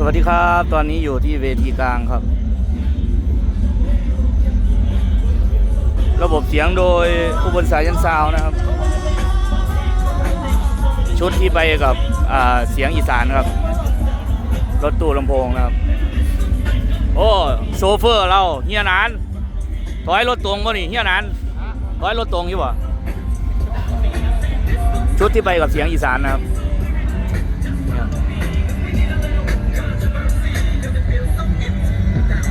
สวัสดีครับ ตอนนี้อยู่ที่เวทีกลางครับ ระบบเสียงโดยอุบลสายันซาวนะครับ ชุดที่ไปกับเสียงอีสานครับ รถตู้ลำโพงนะครับ โอ้โซเฟอร์เราเฮียนาน ถอยรถตรงป่ะนี่เฮียนานถอยรถตรงอยู่ป่ะชุดที่ไปกับเสียงอีสานนะครับ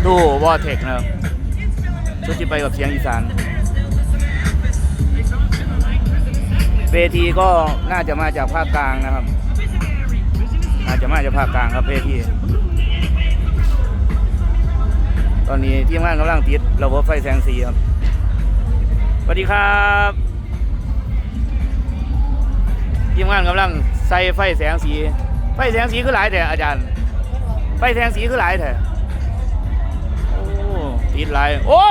ตู้วอเทคนะครับชุดที่ไปกับเสียงอีสานเวทีก็น่าจะมาจากภาคกลางนะครับ น่าจะมาจากภาคกลางครับเวทีตอนนี้ทีมงานกำลังติดระบบไฟแสงสีครับสวัสดีครับทีมงานกำลังใส่ไฟแสงสี ไฟแสงสีคือหลายแต่อาจารย์ ไฟแสงสีคือหลายแต่ ติดหลายโอ้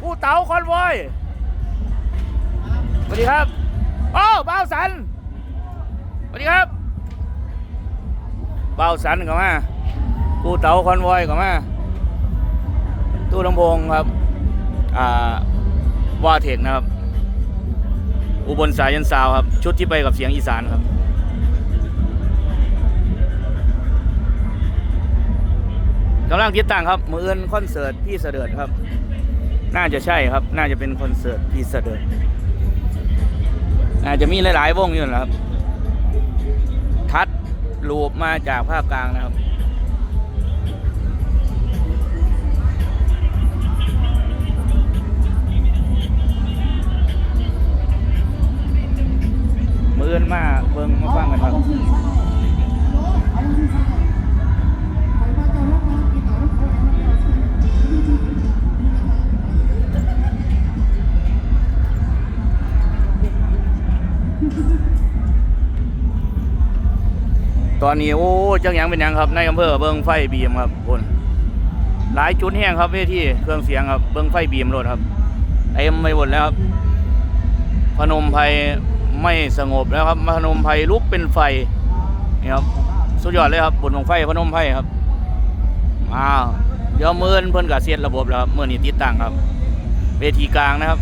ผู้เต๋าคอนวอยสวัสดีครับโอ้บ่าวสันสวัสดีครับบ่าวสันก็มาผู้เต๋าคอนวอยก็มาตู้ลำโพงครับอ่าวาเทคนะครับ อุบลสายันซาวครับ ชุดที่ไปกับเสียงอีสานครับ กำลังติดตั้งครับมือเอินคอนเสิร์ตพี่เสด็จครับ น่าจะใช่ครับ น่าจะเป็นคอนเสิร์ตพี่เสด็จน่าจะมีหลาย ๆ วงอยู่นะครับ ทัดรูปมาจากภาคกลางนะครับมือเอินมาเบิ่งมาฟังกันครับ ตอนนี้โอ้จังหยังเป็นหยังครับในอำเภอเบิงไฟบีมครับคนหลายจุดแห้งครับเวทีเครื่องเสียงครับเบิงไฟบีมรถครับเต็มไปหมดแล้วครับ พนมไพรไม่สงบแล้วครับพนมไพรลุกเป็นไฟนี่ครับสุดยอดเลยครับบุญของไฟพนมไพรครับอ้าวเดี๋ยวมื่นเพิ่นกับเสียระบบแล้วครับเมื่อนี้ติดตั้งครับ เวทีกลางนะครับ